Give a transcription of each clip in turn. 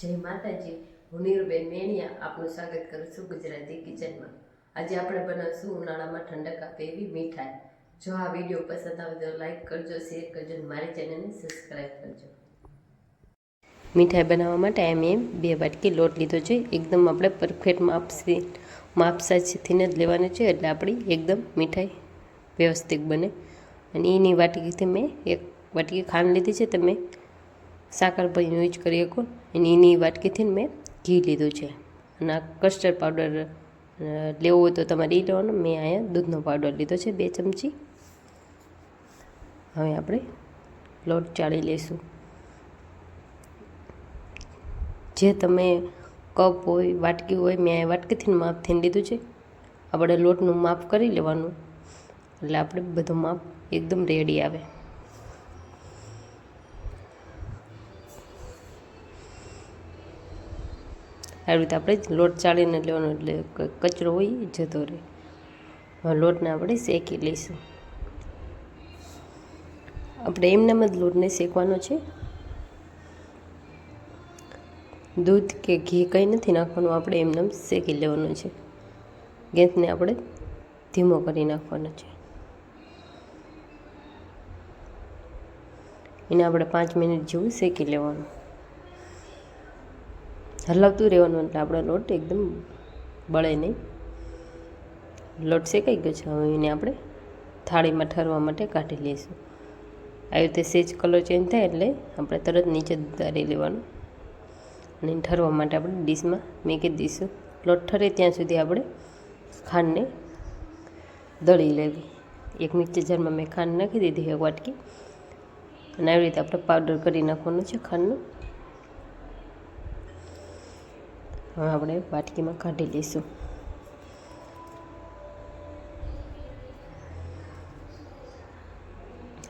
જય માતાજી, હું નીરુબેન મેણિયા, આપનું સ્વાગત કરું છું ગુજરાતી કિચનમાં. આજે આપણે બનાવશું ઉનાળામાં ઠંડક આપે એવી મીઠાઈ. જો આ વીડિયો પસંદ આવે તો લાઈક કરજો, શેર કરજો અને મારી ચેનલને સબસ્ક્રાઈબ કરજો. મીઠાઈ બનાવવા માટે એમ એમ બે વાટકી લોટ લીધો છે. એકદમ આપણે પરફેક્ટ માપસી માપ સાચીથી જ લેવાનું છે. એટલે આપણી એકદમ મીઠાઈ વ્યવસ્થિત બને. અને એની વાટકીથી મેં એક વાટકી ખાંડ લીધી છે. તમે સાકર પણ યુઝ કરી શકો. અને એની વાટકીથી મેં ઘી લીધું છે. અને આ કસ્ટર્ડ પાવડર લેવો હોય તો તમારે એ લેવાનો. મેં અહીંયા દૂધનો પાવડર લીધો છે, બે ચમચી. હવે આપણે લોટ ચાળી લઈશું. જે તમે કપ હોય, વાટકી હોય, મેં વાટકીથી થઈને લીધું છે. આપણે લોટનું માપ કરી લેવાનું. એટલે આપણે બધું માપ એકદમ રેડી આવે. આવી રીતે આપણે લોટ ચાળીને લેવાનો એટલે કચરો હોય જતો રહે. લોટને આપણે શેકી લઈશું. આપણે એમનામ જ લોટને શેકવાનો છે. દૂધ કે ઘી કંઈ નથી નાખવાનું, આપણે એમને શેકી લેવાનું છે. ગેસને આપણે ધીમો કરી નાખવાનો છે. એને આપણે પાંચ મિનિટ જેવું શેકી લેવાનું. હલાવતું રહેવાનું એટલે આપણો લોટ એકદમ બળે નહીં. લોટ શેકાઈ ગયો છે, હવે એને આપણે થાળીમાં ઠરવા માટે કાઢી લઈશું. આવી રીતે સેજ કલર ચેન્જ થાય એટલે આપણે તરત નીચે ઉતારી લેવાનું. અને ઠરવા માટે આપણે ડીશમાં મેકી દઈશું. લોટ ઠરે ત્યાં સુધી આપણે ખાંડને દળી લેવી. એક મિક્સર જારમાં મેં ખાંડ નાખી દીધી, એક વાટકી. અને આવી રીતે આપણે પાવડર કરી નાખવાનું છે ખાંડનો. હવે આપણે વાટકીમાં કાઢી લઈશું.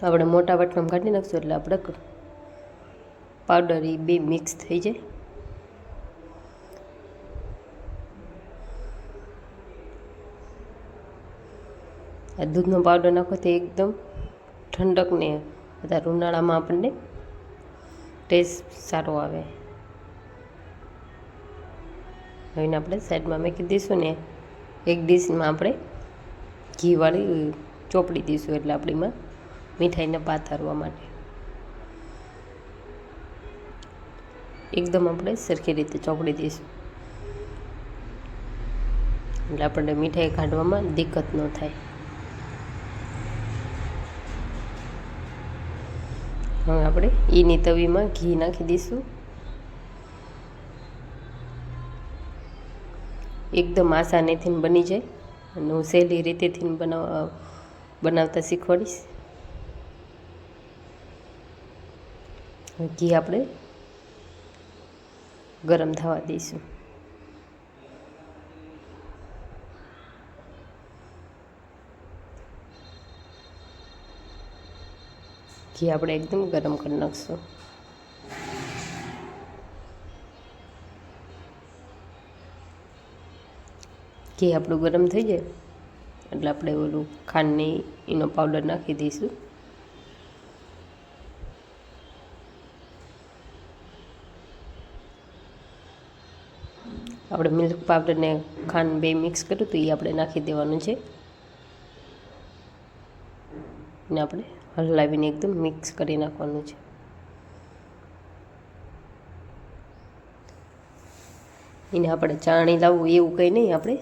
આપણે મોટા વાટકામાં કાઢી નાખશું એટલે આપણે પાવડર એ બે મિક્સ થઈ જાય. આ દૂધનો પાવડર નાખો તે એકદમ ઠંડક ને બધા ઉનાળામાં આપણને ટેસ્ટ સારો આવે. હવે આપણે સાઈડમાં મૂકી દઈશું ને એક ડીશમાં આપણે ઘીવાળી ચોપડી દઈશું એટલે આપણીમાં મીઠાઈને પાથરવા માટે. એકદમ આપણે સરખી રીતે ચોપડી દઈશું. એટલે આપણને મીઠાઈ કાઢવામાં દિક્કત ન થાય. હવે આપણે એની તવીમાં ઘી નાખી દઈશું. એકદમ આસાનીથી બની જાય. અને હું સહેલી રીતેથી બનાવ બનાવતા શીખવાડીશ. ઘી આપણે ગરમ થવા દઈશું. ઘી આપણે એકદમ ગરમ કરી નાખશું. ઘી આપણું ગરમ થઈ જાય, એટલે આપણે ઓલું ખાંડની એનો પાવડર નાખી દઈશું. આપણે મિલ્ક પાવડરને ખાંડ બે મિક્સ કર્યું તો એ આપણે નાખી દેવાનું છે. ને આપણે હલાવીને એકદમ મિક્સ કરી નાખવાનું છે. એને આપણે ચાણી લાવવું એવું કંઈ નહીં, આપણે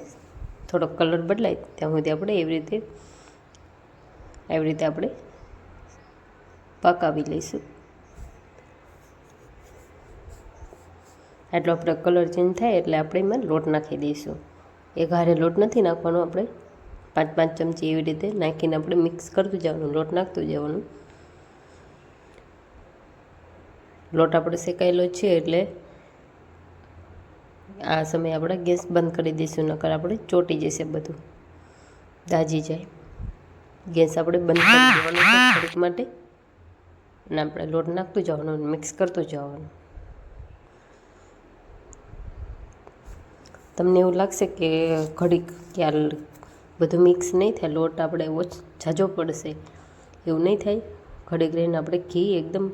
થોડોક કલર બદલાય, ત્યાં સુધી આપણે એવી રીતે એવી રીતે આપણે પકાવી લઈશું. આટલો આપણે કલર ચેન્જ થાય એટલે આપણે એમાં લોટ નાખી દઈશું. એક હારે લોટ નથી નાખવાનો આપણે. પાંચ પાંચ ચમચી એવી રીતે નાખીને આપણે મિક્સ કરતું જવાનું, લોટ નાખતું જવાનું. લોટ આપણે શેકાયેલો છે એટલે આ સમયે આપણે ગેસ બંધ કરી દઈશું, નકર આપણે ચોટી જશે બધું. દાજી જાય. ગેસ આપણે બંધ કરી દેવાનો થોડીક માટે. અને આપણે લોટ નાખતું જવાનું, મિક્સ કરતું જવાનું. તમને એવું લાગશે કે ઘડીક ક્યારે બધું મિક્સ નહીં થાય, લોટ આપણે ઓછ ઝાઝો પડશે. એવું નહીં થાય. ઘડીક રહીને આપણે ઘી એકદમ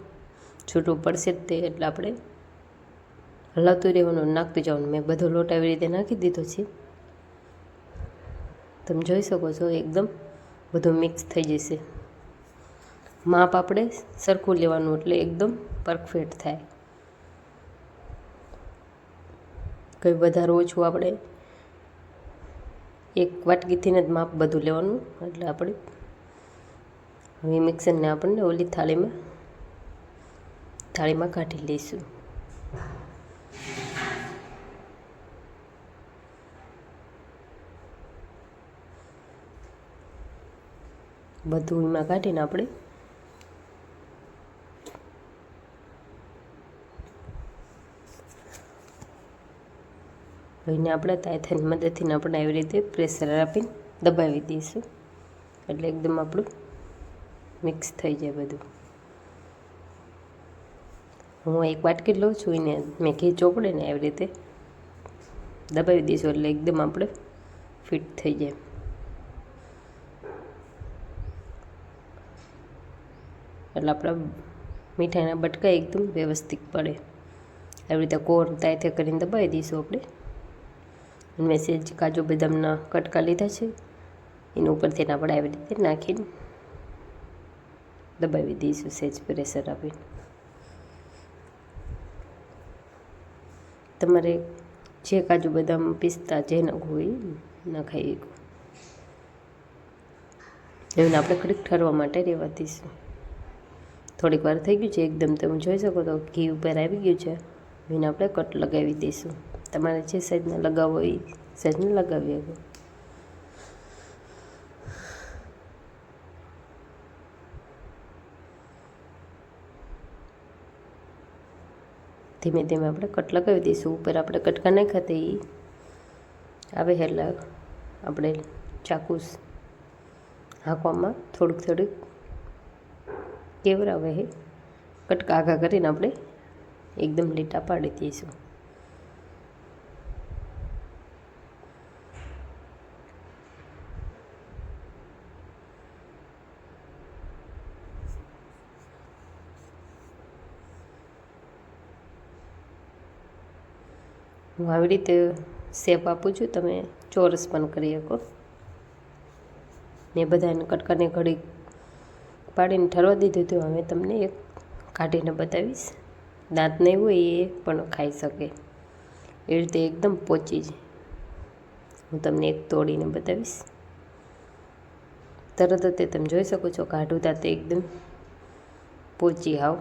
છૂટું પડશે તે, એટલે આપણે હલાવતું રહેવાનું નાખતું જવાનું. મેં બધો લોટ આવી રીતે નાખી દીધો છે. તમે જોઈ શકો છો, એકદમ બધું મિક્સ થઈ જશે. માપ આપણે સરખું લેવાનું એટલે એકદમ પરફેક્ટ થાય. કંઈ વધારે ઓછું આપણે એક વાટકીથીને જ માપ બધું લેવાનું. એટલે આપણે હવે મિક્સરને આપણને ઓલી થાળીમાં થાળીમાં કાઢી લઈશું. બધું એમાં કાઢીને આપણે એને આપણે તાયથાની મદદથી આપણે આવી રીતે પ્રેશર આપીને દબાવી દઈશું. એટલે એકદમ આપણું મિક્સ થઈ જાય બધું. હું એક વાટકી લઉં છું, એને મેં ઘી ચોપડે ને આવી રીતે દબાવી દઈશું એટલે એકદમ આપણે ફિટ થઈ જાય. એટલે આપણા મીઠાઈના બટકા એકદમ વ્યવસ્થિત પડે. આવી રીતે કોર તાયથે કરીને દબાવી દઈશું આપણે. મેં સેજ કાજુ બદામના કટકા લીધા છે. એના ઉપરથી આપણે આવી રીતે નાખીને દબાવી દઈશું સેજ પ્રેશર આપીને. તમારે જે કાજુ બદામ પિસ્તા જે નાખવું હોય નખાઈ એને આપણે કડીક ઠરવા માટે રહેવા દઈશું. થોડીક વાર થઈ ગયું છે, એકદમ તમે જોઈ શકો તો ઘી ઉપર આવી ગયું છે. એને આપણે કટ લગાવી દઈશું. તમારે જે સાઈઝના લગાવવો એ સાઈઝને લગાવી શકો ધીમે ધીમે આપણે કટ લગાવી દઈશું. ઉપર આપણે કટકા નાખ્યા તે આવે એટલે આપણે ચાકુસ હાંકવામાં થોડુંક થોડુંક કેવરાવે વહે? કટકા આઘા કરીને આપણે એકદમ લીટા પાડી દઈશું. હું આવી રીતે શેપ આપું છું, તમે ચોરસ પણ કરી શકો. ને બધાને કટકાને ઘડી પાડીને ઠરવા દીધું હતું. હવે તમને એક કાઢીને બતાવીશ. દાંત નહીં હોય એ પણ ખાઈ શકે. એ રીતે એકદમ પોચી જ હું તમને એક તોડીને બતાવીશ. તરત જ તે તમે જોઈ શકો છો કાઢું દાંત એકદમ પોચી હાવ.